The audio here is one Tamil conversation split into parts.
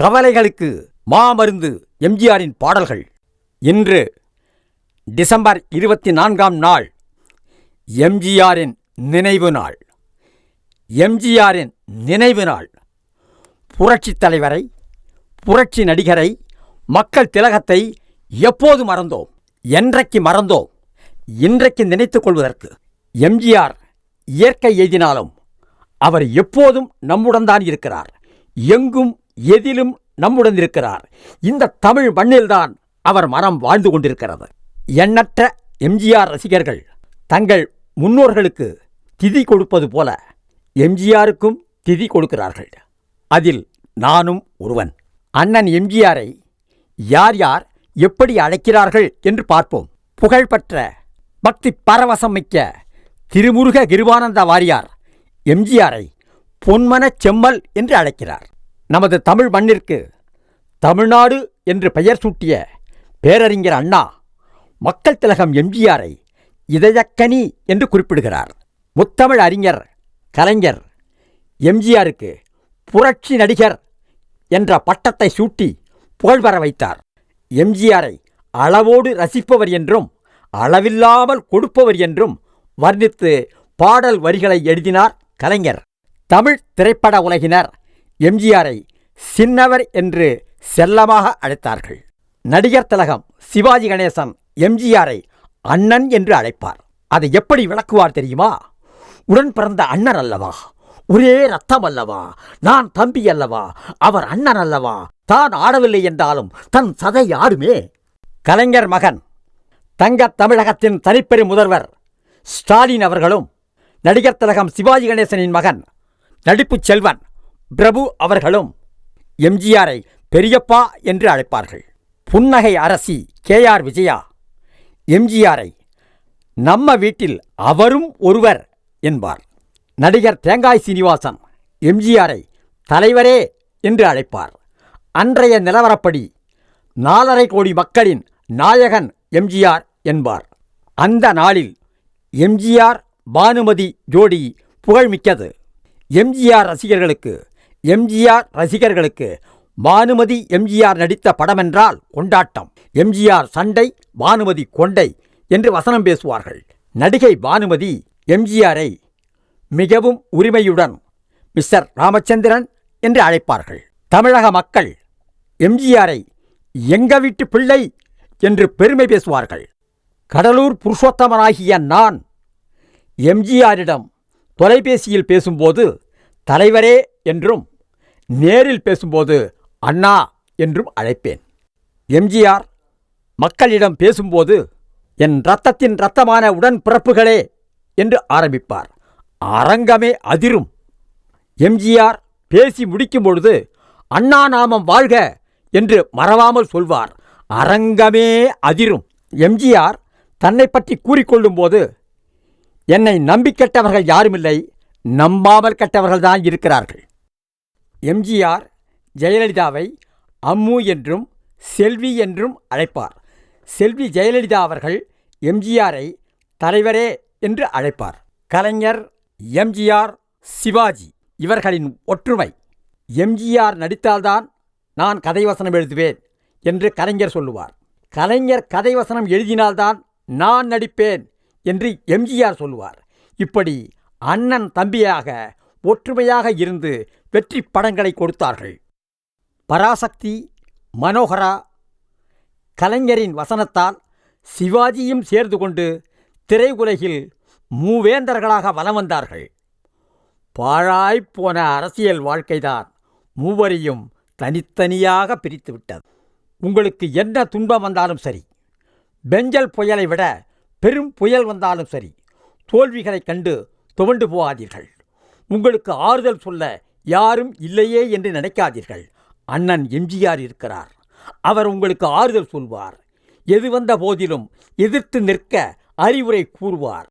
கவலைகளுக்கு மாமருந்து எம்ஜிஆரின் பாடல்கள். இன்று டிசம்பர் இருபத்தி நான்காம் நாள் எம்ஜிஆரின் நினைவு நாள். எம்ஜிஆரின் நினைவு நாள். புரட்சித் தலைவரை புரட்சி நடிகரை மக்கள் திலகத்தை எப்போது மறந்தோம்? என்றைக்கு மறந்தோம்? இன்றைக்கு நினைத்துக் கொள்வதற்கு எம்ஜிஆர் இயற்கை எய்தினாலும் அவர் எப்போதும் நம்முடன் தான் இருக்கிறார். எங்கும் எதிலும் நம்முடன் இருக்கிறார் இந்த தமிழ் மண்ணில்தான் அவர் மரம் வாழ்ந்து கொண்டிருக்கிறது. எண்ணற்ற எம்ஜிஆர் ரசிகர்கள் தங்கள் முன்னோர்களுக்கு திதி கொடுப்பது போல எம்ஜிஆருக்கும் திதி கொடுக்கிறார்கள். அதில் நானும் ஒருவன். அண்ணன் எம்ஜிஆரை யார் யார் எப்படி அழைக்கிறார்கள் என்று பார்ப்போம். புகழ்பெற்ற பக்தி பரவசம் மிக்க திருமுருக கிருபானந்த வாரியார் எம்ஜிஆரை பொன்மனச் செம்மல் என்று அழைக்கிறார். நமது தமிழ் மண்ணிற்கு தமிழ்நாடு என்று பெயர் சூட்டிய பேரறிஞர் அண்ணா மக்கள் திலகம் எம்ஜிஆரை இதயக்கனி என்று குறிப்பிடுகிறார். முத்தமிழ் அறிஞர் கலைஞர் எம்ஜிஆருக்கு புரட்சி நடிகர் என்ற பட்டத்தை சூட்டி புகழ்பெற வைத்தார். எம்ஜிஆரை அளவோடு ரசிப்பவர் என்றும் அளவில்லாமல் கொடுப்பவர் என்றும் வர்ணித்து பாடல் வரிகளை எழுதினார் கலைஞர். தமிழ் திரைப்பட உலகினர் எம்ஜிஆரை சின்னவர் என்று செல்லமாக அழைத்தார்கள். நடிகர் திலகம் சிவாஜி கணேசன் எம்ஜிஆரை அண்ணன் என்று அழைப்பார். அதை எப்படி விளக்குவார் தெரியுமா? உடன் பிறந்த அண்ணன் அல்லவா? ஒரே ரத்தம் அல்லவா? நான் தம்பி அல்லவா? அவர் அண்ணன் அல்லவா? தான் ஆடவில்லை என்றாலும் தன் சதை ஆடுமே கலைஞர் மகன் தங்கத் தமிழகத்தின் தனிப்பெரும் முதல்வர் ஸ்டாலின் அவர்களும் நடிகர் திலகம் சிவாஜி கணேசனின் மகன் நடிப்புச் செல்வன் பிரபு அவர்களும் எம்ஜிஆரை பெரியப்பா என்று அழைப்பார்கள். புன்னகை அரசி கே ஆர் விஜயா எம்ஜிஆரை நம்ம வீட்டில் அவரும் ஒருவர் என்பார். நடிகர் தேங்காய் சீனிவாசன் எம்ஜிஆரை தலைவரே என்று அழைப்பார். அன்றைய நிலவரப்படி நாலரை கோடி மக்களின் நாயகன் எம்ஜிஆர் என்பார். அந்த நாளில் எம்ஜிஆர் பானுமதி ஜோடி புகழ்மிக்கது எம்ஜிஆர் ரசிகர்களுக்கு எம்ஜிஆர் ரசிகர்களுக்கு பானுமதி எம்ஜிஆர் நடித்த படமென்றால் கொண்டாட்டம். எம்ஜிஆர் சண்டை பானுமதி கொண்டை என்று வசனம் பேசுவார்கள். நடிகை பானுமதி எம்ஜிஆரை மிகவும் உரிமையுடன் மிஸ்டர் ராமச்சந்திரன் என்று அழைப்பார்கள். தமிழக மக்கள் எம்ஜிஆரை எங்க வீட்டு பிள்ளை என்று பெருமை பேசுவார்கள். கடலூர் புருஷோத்தமனாகிய நான் எம்ஜிஆரிடம் தொலைபேசியில் பேசும்போது தலைவரே என்றும் நேரில் பேசும்போது அண்ணா என்றும் அழைப்பேன். எம்ஜிஆர் மக்களிடம் பேசும்போது என் இரத்தத்தின் இரத்தமான உடன்பிறப்புகளே என்று ஆரம்பிப்பார். அரங்கமே அதிரும். எம்ஜிஆர் பேசி முடிக்கும் பொழுது அண்ணா நாமம் வாழ்க என்று மறவாமல் சொல்வார். அரங்கமே அதிரும். எம்ஜிஆர் தன்னை பற்றி கூறிக்கொள்ளும்போது என்னை நம்பிக்கெட்டவர்கள் யாருமில்லை. நம்பாமல் கட்டவர்கள்தான் இருக்கிறார்கள். எம்ஜிஆர் ஜெயலலிதாவை அம்மு என்றும் செல்வி என்றும் அழைப்பார். செல்வி ஜெயலலிதா அவர்கள் எம்ஜிஆரை தலைவரே என்று அழைப்பார். கலைஞர் எம்ஜிஆர் சிவாஜி இவர்களின் ஒற்றுமை. எம்ஜிஆர் நடித்தால்தான் நான் கதை வசனம் எழுதுவேன் என்று கலைஞர் சொல்லுவார். கலைஞர் கதை வசனம் எழுதினால்தான் நான் நடிப்பேன் என்று எம்ஜிஆர் சொல்லுவார். இப்படி அண்ணன் தம்பியாக ஒற்றுமையாக இருந்து வெற்றி படங்களை கொடுத்தார்கள். பராசக்தி மனோகரா கலைஞரின் வசனத்தால் சிவாஜியும் சேர்ந்து கொண்டு திரையுலகில் மூவேந்தர்களாக வலம் வந்தார்கள். பாழாய்ப்போன அரசியல் வாழ்க்கைதான் மூவரையும் தனித்தனியாக பிரித்துவிட்டது உங்களுக்கு என்ன துன்பம் வந்தாலும் சரி பெஞ்சல் புயலை விட பெரும் புயல் வந்தாலும் சரி தோல்விகளைக் கண்டு துவண்டு போகாதீர்கள். உங்களுக்கு ஆறுதல் சொல்ல யாரும் இல்லையே என்று நினைக்காதீர்கள். அண்ணன் எம்ஜிஆர் இருக்கிறார். அவர் உங்களுக்கு ஆறுதல் சொல்வார். எது வந்த போதிலும் எதிர்த்து நிற்க அறிவுரை கூறுவார்.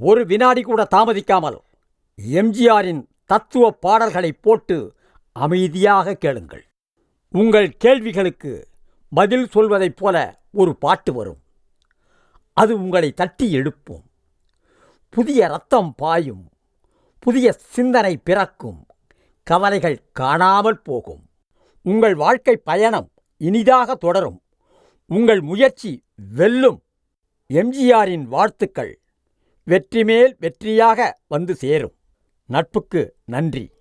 ஒரு வினாடி கூட தாமதிக்காமல் எம்ஜிஆரின் தத்துவ பாடல்களை போட்டு அமைதியாக கேளுங்கள். உங்கள் கேள்விகளுக்கு பதில் சொல்வதைப் போல ஒரு பாட்டு வரும். அது உங்களை தட்டி எழுப்பும். புதிய ரத்தம் பாயும் புதிய சிந்தனை பிறக்கும் கவலைகள் காணாமல் போகும். உங்கள் வாழ்க்கை பயணம் இனிதாக தொடரும். உங்கள் முயற்சி வெல்லும். எம்ஜிஆரின் வாழ்த்துக்கள் வெற்றி மேல் வெற்றியாக வந்து சேரும். நட்புக்கு நன்றி.